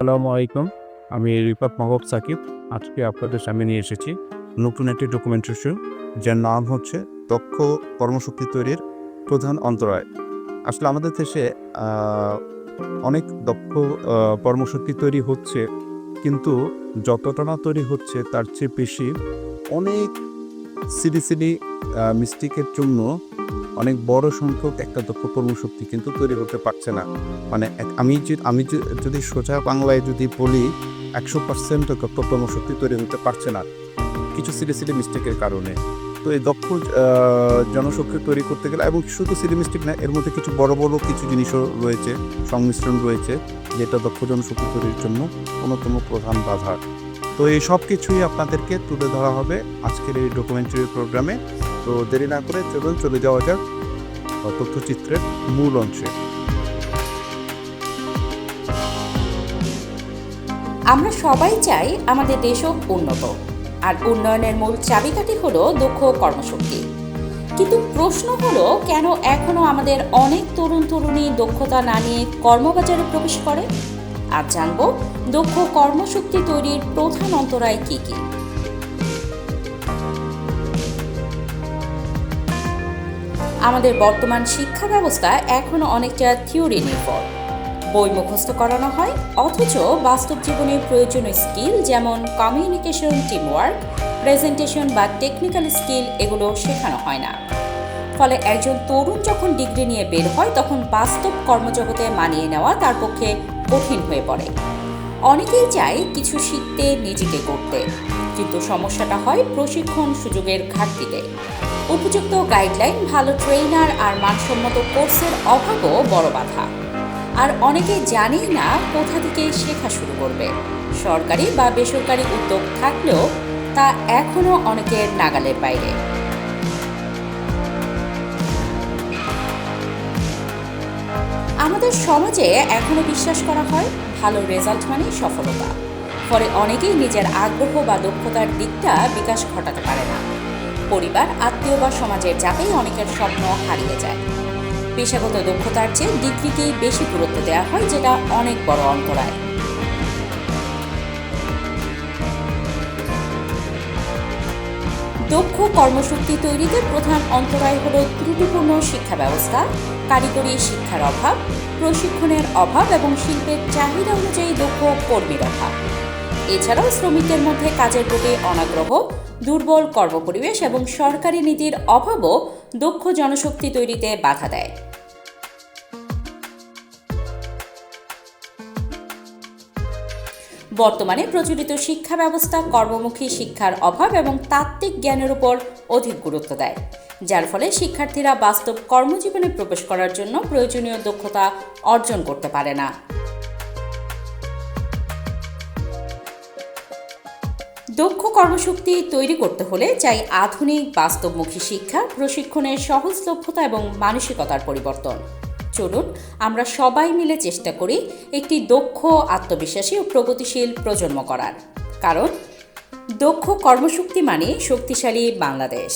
আসসালামু আলাইকুম। আমি রিপাব মাহবুব সাকিব। আজকে আপনাদের সামনে নিয়ে এসেছি নতুন একটি ডকুমেন্টারি শো যার নাম হচ্ছে দক্ষ কর্মশক্তি তৈরির প্রধান অন্তরায়। আসলে আমাদের দেশে অনেক দক্ষ কর্মশক্তি তৈরি হচ্ছে, কিন্তু যতটা না তৈরি হচ্ছে, তার চেয়ে বেশি অনেক সিডি সিডি মিস্টেকের জন্য অনেক বড় সংখ্যক একটা দক্ষ কর্মশক্তি কিন্তু তৈরি হতে পারছে না। মানে আমি আমি যদি সোজা বাংলায় যদি বলি, একশো পার্সেন্ট দক্ষ কর্মশক্তি তৈরি হতে পারছে না। কিছু সিলি সিলি মিস্টেকের কারণে। তো এই দক্ষ জনশক্তি তৈরি করতে গেলে এবং শুধু সিলি মিস্টেক না, এর মধ্যে কিছু বড় বড় কিছু জিনিসও রয়েছে, সংমিশ্রণ রয়েছে, যেটা দক্ষ জনশক্তি তৈরির জন্য অন্যতম প্রধান বাধা। তো এই সব কিছুই আপনাদেরকে তুলে ধরা হবে আজকের এই ডকুমেন্টারি প্রোগ্রামে তো দেরি না করে চলুন, চলে যাওয়া যাক। আহ, তথ্যচিত্রের মূল অংশে। আমরা সবাই চাই আমাদের দেশও উন্নত আর উন্নয়নের মূল চাবিকাঠি হলো দক্ষ কর্মশক্তি। কিন্তু প্রশ্ন হলো কেন এখনও আমাদের অনেক তরুণ তরুণী দক্ষতা না নিয়ে কর্মবাজারে প্রবেশ করে? আর জানব দক্ষ কর্মশক্তি তৈরির প্রধান অন্তরায় কী কি? আমাদের বর্তমান শিক্ষা ব্যবস্থা এখনও অনেকটা থিওরি নির্ভর। বই মুখস্থ করানো হয়, অথচ বাস্তব জীবনে প্রয়োজনীয় স্কিল যেমন কমিউনিকেশন টিমওয়ার্ক প্রেজেন্টেশন বা টেকনিক্যাল স্কিল এগুলো শেখানো হয় না। ফলে একজন তরুণ যখন ডিগ্রি নিয়ে বের হয়, তখন বাস্তব কর্মজগতে মানিয়ে নেওয়া তার পক্ষে কঠিন হয়ে পড়ে। অনেকেই চায় কিছু শিখতে, নিজেকে করতে। কিন্তু সমস্যাটা হয় প্রশিক্ষণ সুযোগের ঘাটতিতে। উপযুক্ত গাইডলাইন ভালো ট্রেনার আর মানসম্মত কোর্সের অভাবও বড় বাধা। আর অনেকে জানেই না কোথা থেকে শেখা শুরু করবে। সরকারি বা বেসরকারি উদ্যোগ থাকলেও তা এখনও অনেকের নাগালের বাইরে। আমাদের সমাজে এখনও বিশ্বাস করা হয় ভালো রেজাল্ট মানেই সফলতা। ফলে অনেকেই নিজের আগ্রহ বা দক্ষতার দিকটা বিকাশ ঘটাতে পারে না। পরিবার, আত্মীয় বা সমাজের চাপেই অনেকের স্বপ্ন হারিয়ে যায়। পেশাগত দক্ষতার চেয়ে ডিগ্রিকেই বেশি গুরুত্ব দেওয়া হয়, যেটা অনেক বড় অন্তরায়। দক্ষ কর্মশক্তি তৈরিতে প্রধান অন্তরায় হল ত্রুটিপূর্ণ শিক্ষা ব্যবস্থা, কারিগরি শিক্ষার অভাব, প্রশিক্ষণের অভাব এবং শিল্পের চাহিদা অনুযায়ী দক্ষ কর্মীর অভাব। এছাড়াও শ্রমিকদের মধ্যে কাজের প্রতি অনাগ্রহ, দুর্বল কর্মপরিবেশ এবং সরকারি নীতির অভাবও দক্ষ জনশক্তি তৈরিতে বাধা দেয়। বর্তমানে প্রচলিত শিক্ষা ব্যবস্থা কর্মমুখী শিক্ষার অভাব এবং তাত্ত্বিক জ্ঞানের উপর অধিক গুরুত্ব দেয়, যার ফলে শিক্ষার্থীরা বাস্তব কর্মজীবনে প্রবেশ করার জন্য প্রয়োজনীয় দক্ষতা অর্জন করতে পারে না। দক্ষ কর্মশক্তি তৈরি করতে হলে চাই আধুনিক বাস্তবমুখী শিক্ষা, প্রশিক্ষণের সহজলভ্যতা এবং মানসিকতার পরিবর্তন। চলুন আমরা সবাই মিলে চেষ্টা করি একটি দক্ষ, আত্মবিশ্বাসী ও প্রগতিশীল প্রজন্ম করার। কারণ দক্ষ কর্মশক্তি মানে শক্তিশালী বাংলাদেশ।